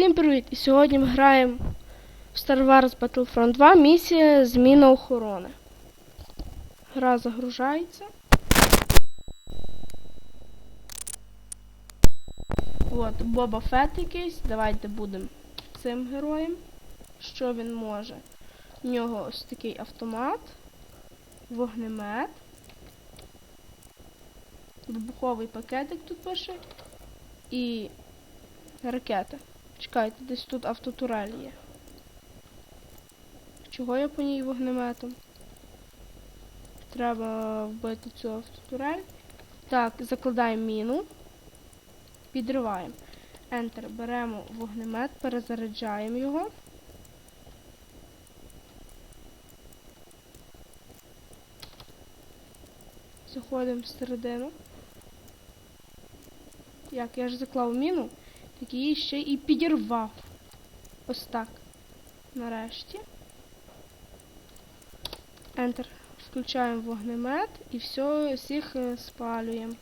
Всім привіт! І сьогодні ми граємо в Star Wars Battlefront 2 місія Зміна охорони. Гра загружається. От, Боба Фет якийсь. Давайте будемо цим героєм. Що він може? У нього ось такий автомат, вогнемет, вибуховий пакетик тут пише. І ракета. Чекайте, десь тут автотурель є. Чого я по ній вогнеметом? Треба вбити цю автотурель. Так, закладаємо міну. Підриваємо. Enter. Беремо вогнемет, перезаряджаємо його. Заходимо всередину. Як, я ж заклав міну, її ще і підірвав. Ось так. Нарешті. Enter. Включаємо вогнемет і все, всіх е, спалюємо.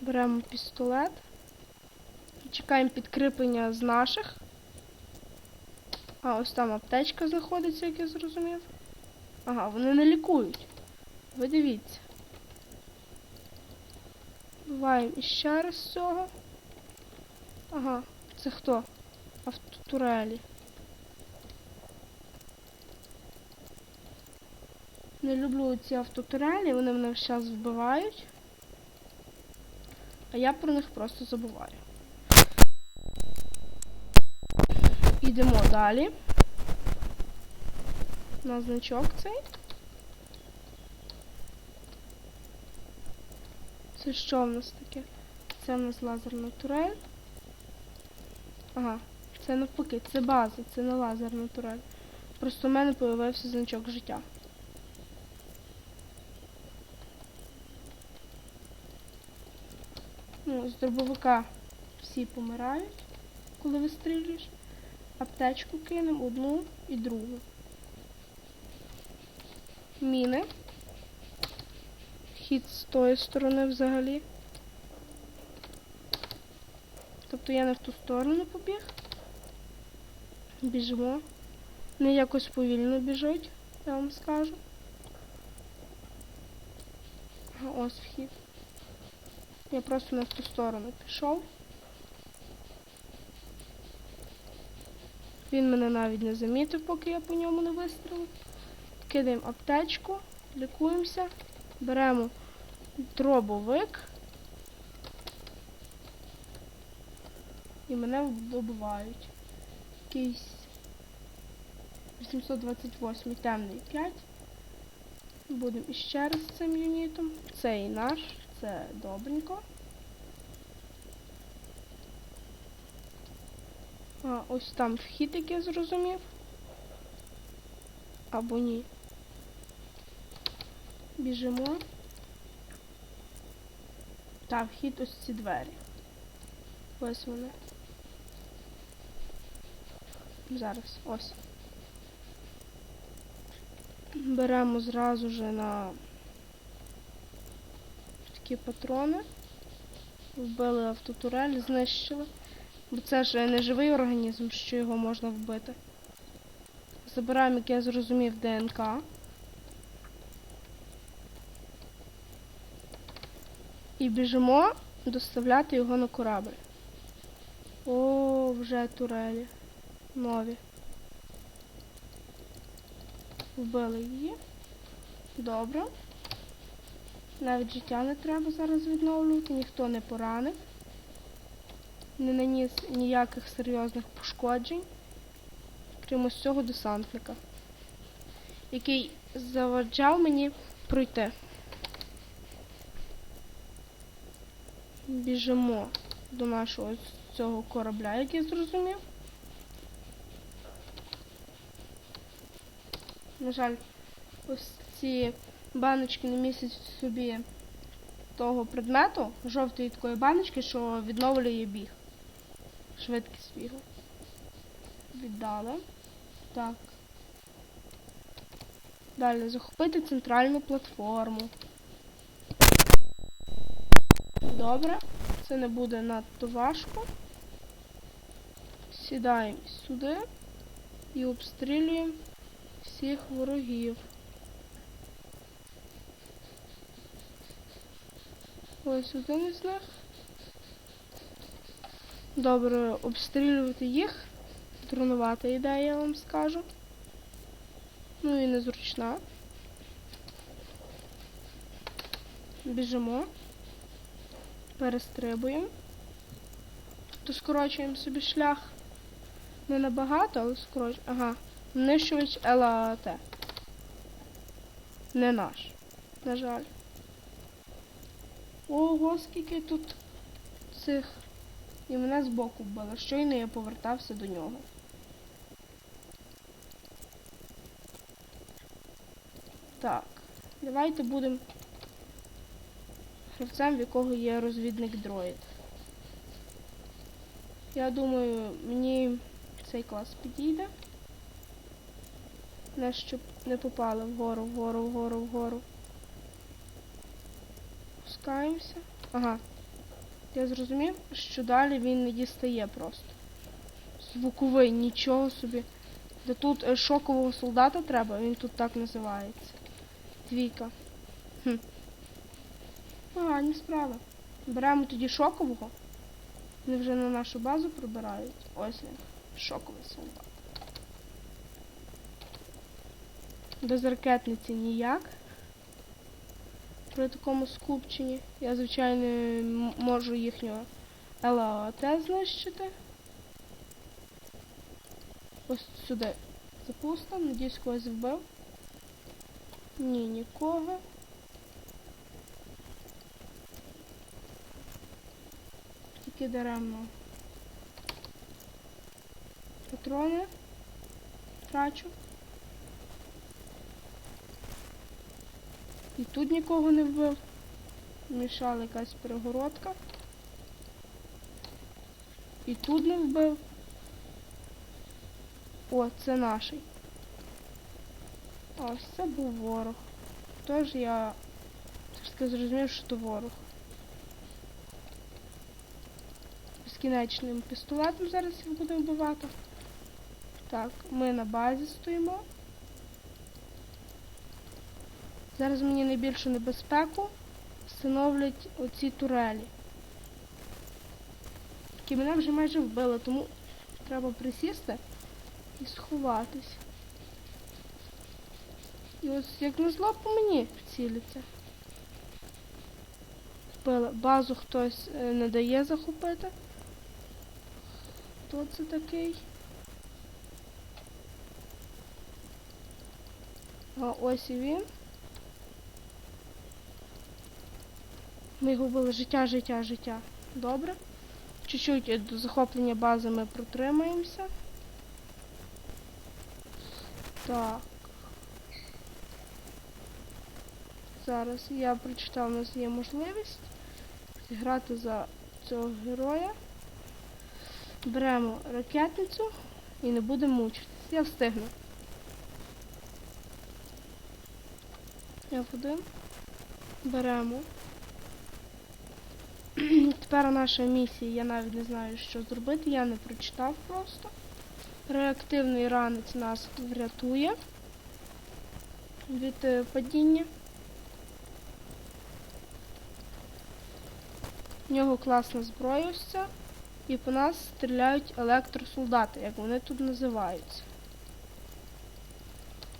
Беремо пістолет. Чекаємо підкріплення з наших. А, ось там аптечка знаходиться, як я зрозумів. Ага, вони не лікують. Ви дивіться. Буваємо іще раз цього. Ага, це хто? Автотурелі. Не люблю ці автотурелі, вони мене зараз вбивають. А я про них просто забуваю. Ідемо далі. На значок цей. Це що в нас таке? Це в нас лазерна турель. Ага, це навпаки, це база, це не лазерна турель. Просто в мене появився значок життя. Ну, з дробовика всі помирають, коли вистрілюєш. Аптечку кинемо одну і другу. Міни. Хід з тої сторони взагалі. Тобто я не в ту сторону побіг. Біжимо. Не якось повільно біжуть, я вам скажу. А ось вхід. Я просто не в ту сторону пішов. Він мене навіть не замітив, поки я по ньому не вистрілив. Кидаємо аптечку, лікуємося, беремо дробовик. І мене вбивають. Якийсь 828 темний 5. Будемо іще раз з цим юнітом. Цей наш, це добренько. А, ось там вхід, як я зрозумів. Або ні. Біжимо. Так, вхід ось ці двері. Ось вони. Зараз, ось. Беремо зразу же на такі патрони. Вбили автотурель, знищили. Бо це ж не живий організм, що його можна вбити. Забираємо, як я зрозумів, ДНК. І біжимо доставляти його на корабль. О, вже турелі. Нові. Вбили її. Добре. Навіть життя не треба зараз відновлювати, ніхто не поранив. Не наніс ніяких серйозних пошкоджень, крім ось цього десантника, який заваджав мені пройти. Біжимо до нашого цього корабля, як я зрозумів. На жаль, ось ці баночки не містять в собі того предмету, жовтої такої баночки, що відновлює біг. Швидкість бігу. Віддали. Так. Далі захопити центральну платформу. Добре. Це не буде надто важко. Сідаємо сюди і обстрілюємо всіх ворогів. Ось один із них. Добре, обстрілювати їх. Тренувати ідея, я вам скажу. Ну і незручна. Біжимо. Перестрибуємо. То скорочуємо собі шлях. Не набагато, але скорочуємо. Ага. Нищувач ЛАТ. Не наш. На жаль. Ого, скільки тут цих. І мене збоку вбили. Щойно я повертався до нього. Так, давайте будемо гравцем, в якого є розвідник дроїд. Я думаю, мені цей клас підійде. Нас щоб не попали вгору, вгору, вгору, вгору. Пускаємося. Ага. Я зрозумів, що далі він не дістає просто. Звуковий, нічого собі. Де тут е, шокового солдата треба, він тут так називається. Двійка. Хм. Ага, не справа. Беремо тоді шокового. Вони вже на нашу базу прибирають. Ось він. Шоковий солдат. Без ракетниці ніяк. При такому скупченні. Я, звичайно, можу їхнього ЛАОТ знищити. Ось сюди запустимо. Надіюсь, когось вбив. Ні, нікого. Тільки даремно. Патрони трачу. І тут нікого не вбив. Мішала якась перегородка. І тут не вбив. О, це наший. Ось це був ворог. Тож я все зрозумів, що то ворог. Безкінечним пістолетом зараз їх буде вбивати. Так, ми на базі стоїмо. Зараз мені найбільшу небезпеку становлять оці турелі. Які мене вже майже вбили, тому треба присісти і сховатись. І ось як назло по мені ціляться. Базу хтось е, не дає захопити. Хто це такий? А ось і він. Ми його вбили життя, життя, життя. Добре. Чуть-чуть до захоплення бази ми протримаємося. Так. Зараз я прочитав, у нас є можливість зіграти за цього героя. Беремо ракетницю і не будемо мучитись. Я встигну. F1. Беремо. Тепер наша місія, я навіть не знаю, що зробити, я не прочитав просто. Реактивний ранець нас врятує від е, падіння. В нього класна зброя ось ця. І по нас стріляють електросолдати, як вони тут називаються.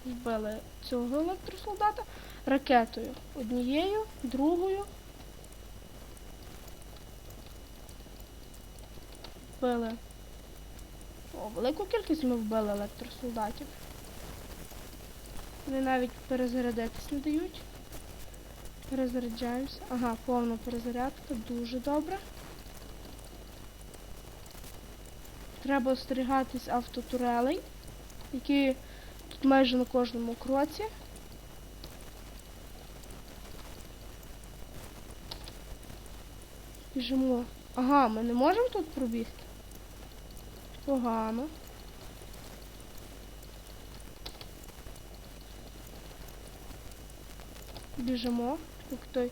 Вбили цього електросолдата ракетою. Однією, другою. Вбили. О, велику кількість ми вбили електросолдатів. Вони навіть перезарядитись не дають. Перезаряджаємося. Ага, повна перезарядка, дуже добре. Треба остерігатись автотурелей, які тут майже на кожному кроці. Біжимо. Ага, ми не можемо тут пробігти? Погано. Біжимо, як той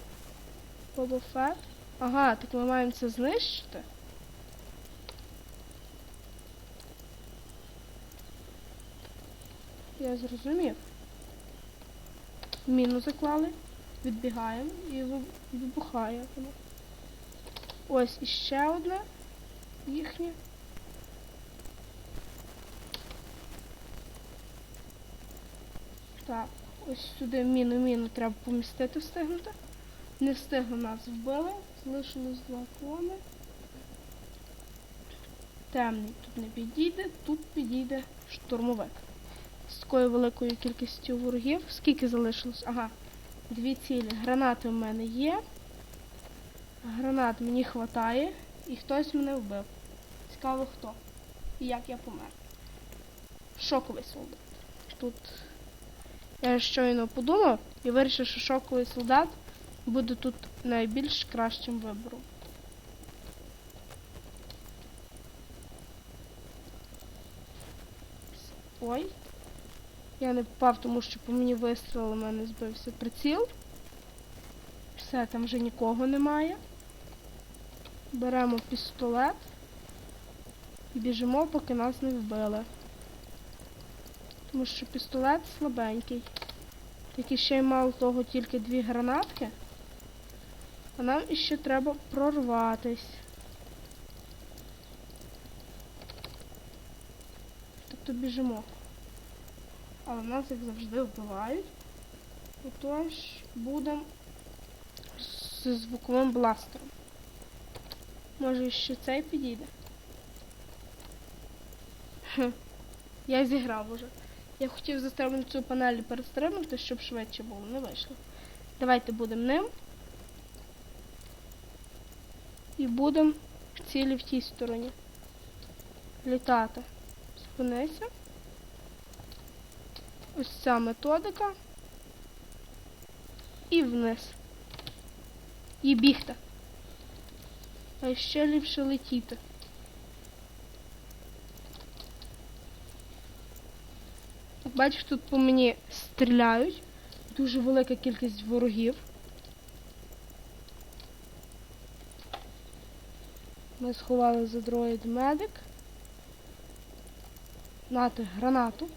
Боба Фетт. Ага, так ми маємо це знищити. Я зрозумів. Міну заклали, відбігаємо і ви- вибухає воно. Ось іще одне їхнє. Так, ось сюди міну, міну треба помістити, встигнути. Не встигли нас вбили, залишилось два клони. Темний тут не підійде, тут підійде штурмовик. З такою великою кількістю ворогів. Скільки залишилось? Ага, дві цілі. Гранати в мене є. Гранат мені хватає. І хтось мене вбив. Цікаво хто. І як я помер. Шоковий солдат. Тут я щойно подумав і вирішив, що шоковий солдат буде тут найбільш кращим вибором. Ой. Я не попав, тому що по мені вистрілили, у мене збився приціл. Все, там вже нікого немає. Беремо пістолет і біжимо, поки нас не вбили. Тому що пістолет слабенький. Тільки ще й мало того тільки дві гранатки. А нам іще треба прорватись. Тобто біжимо. Але нас як завжди вбивають. Отож будемо з звуковим бластером. Може ще цей підійде? Я зіграв уже. Я хотів застрибнути цю панель і перестрибнути, щоб швидше було, не вийшло. Давайте будемо ним. І будемо в цілі в тій стороні. Літати. Спинися. Ось ця методика. І вниз. І бігти. А ще ліпше летіти. Бачиш, тут по мені стріляють. Дуже велика кількість ворогів. Ми сховали за дроїд медик. Нати гранату.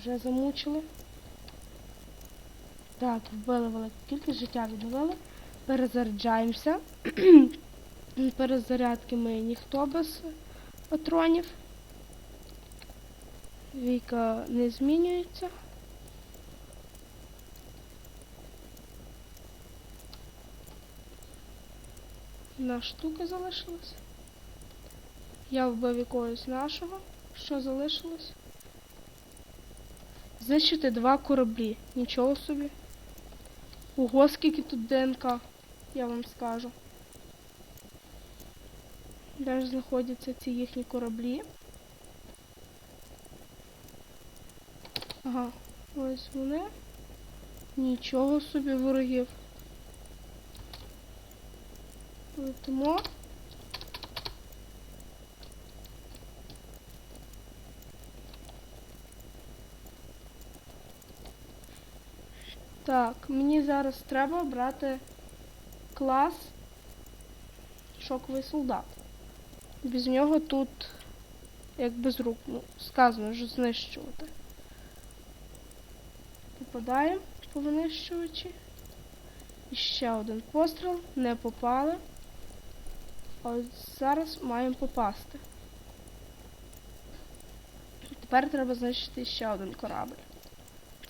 Вже замучили. Так, вбили велику кількість, життя відновили. Перезаряджаємося. Перезарядки ми ніхто без патронів. Віка не змінюється. Одна штука залишилась. Я вбив якогось нашого. Що залишилось? Знищити два кораблі. Нічого собі. Ого, скільки тут ДНК, я вам скажу. Де ж знаходяться ці їхні кораблі? Ага, ось вони. Нічого собі ворогів. Летимо. Так, мені зараз треба брати клас шоковий солдат. Без нього тут як без рук. Ну, сказано ж знищувати. Попадаємо по винищувачі. І ще один постріл. Не попали. А зараз маємо попасти. Тепер треба знищити ще один корабль.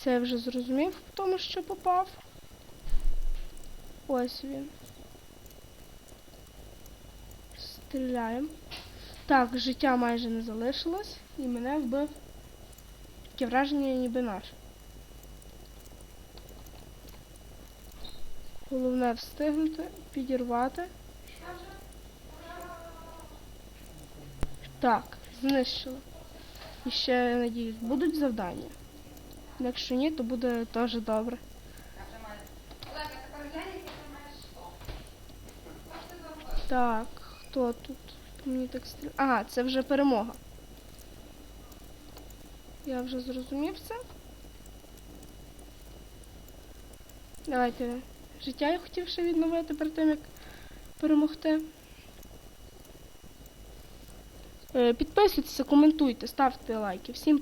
Це я вже зрозумів, тому що попав. Ось він. Стріляємо. Так, життя майже не залишилось, і мене вбив. Таке враження ніби наш. Головне встигнути, підірвати. Так, знищили. І ще, я надіюсь, будуть завдання. Якщо ні, то буде теж добре. Так, хто тут? Мені так стріляє. Ага, це вже перемога. Я вже зрозумів це. Давайте. Життя я хотів ще відновити перед тим, як перемогти. Е, Підписуйтеся, коментуйте, ставте лайки. Всім